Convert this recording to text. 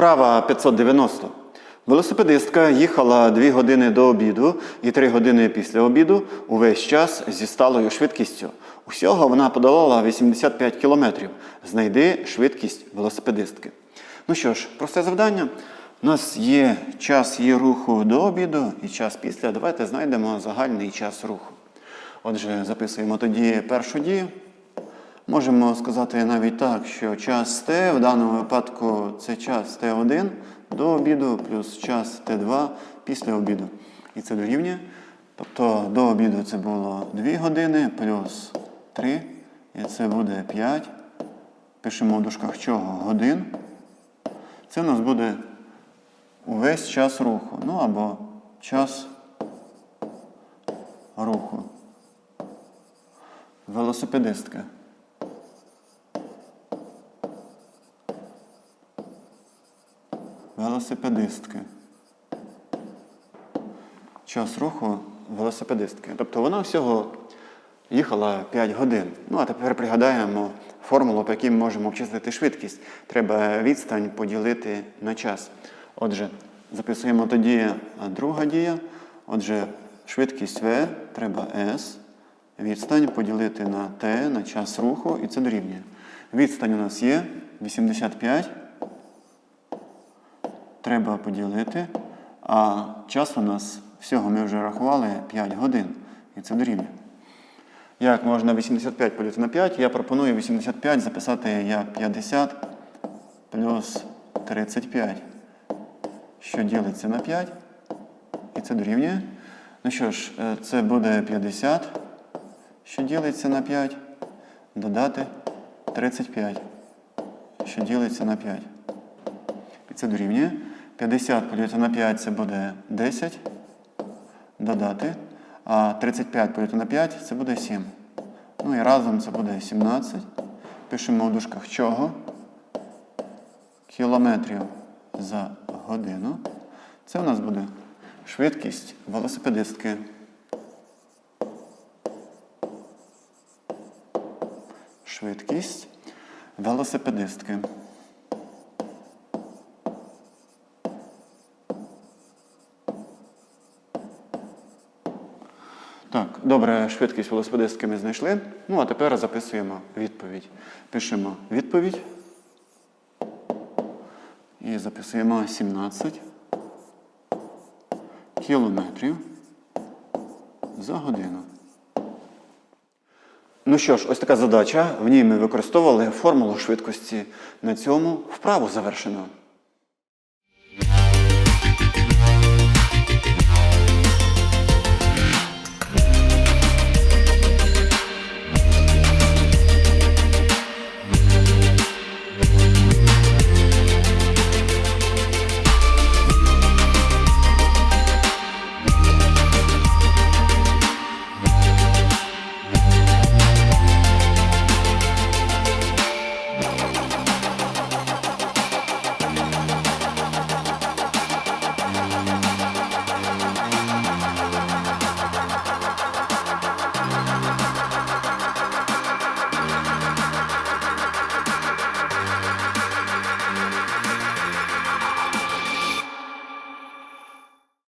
Вправа 590. Велосипедистка їхала 2 години до обіду і 3 години після обіду увесь час зі сталою швидкістю. Усього вона подолала 85 кілометрів. Знайди швидкість велосипедистки. Ну що ж, просте завдання. У нас є час її руху до обіду і час після. Давайте знайдемо загальний час руху. Отже, записуємо тоді першу дію. Можемо сказати навіть так, що час Т в даному випадку це час Т1 до обіду плюс час Т2 після обіду. І це дорівнює. Тобто до обіду це було 2 години плюс 3, і це буде 5. Пишемо в дужках чого? Годин. Це у нас буде увесь час руху. Ну або час руху. Велосипедистки. Велосипедистки. Час руху велосипедистки. Тобто вона всього їхала 5 годин. Ну а тепер пригадаємо формулу, по якій ми можемо обчислити швидкість. Треба відстань поділити на час. Отже, записуємо тоді друга дія. Отже, швидкість V треба S. Відстань поділити на T, на час руху, і це дорівнює. Відстань у нас є 85. Треба поділити. А час у нас всього ми вже рахували 5 годин. І це дорівнює. Як можна 85 поділити на 5? Я пропоную 85 записати як 50 плюс 35, що ділиться на 5. І це дорівнює. Ну що ж, е, це буде 50, що ділиться на 5, додати 35, що ділиться на 5. І це дорівнює. 50 поділити на 5 це буде 10. Додати. А 35 поділити на 5 це буде 7. Ну і разом це буде 17. Пишемо у дужках чого? Кілометрів за годину. Це у нас буде швидкість велосипедистки. Швидкість велосипедистки. Так, добре, швидкість велосипедистки ми знайшли. Ну, а тепер записуємо відповідь. Пишемо відповідь. І записуємо 17 кілометрів за годину. Ну що ж, ось така задача. В ній ми використовували формулу швидкості. На цьому вправу завершено.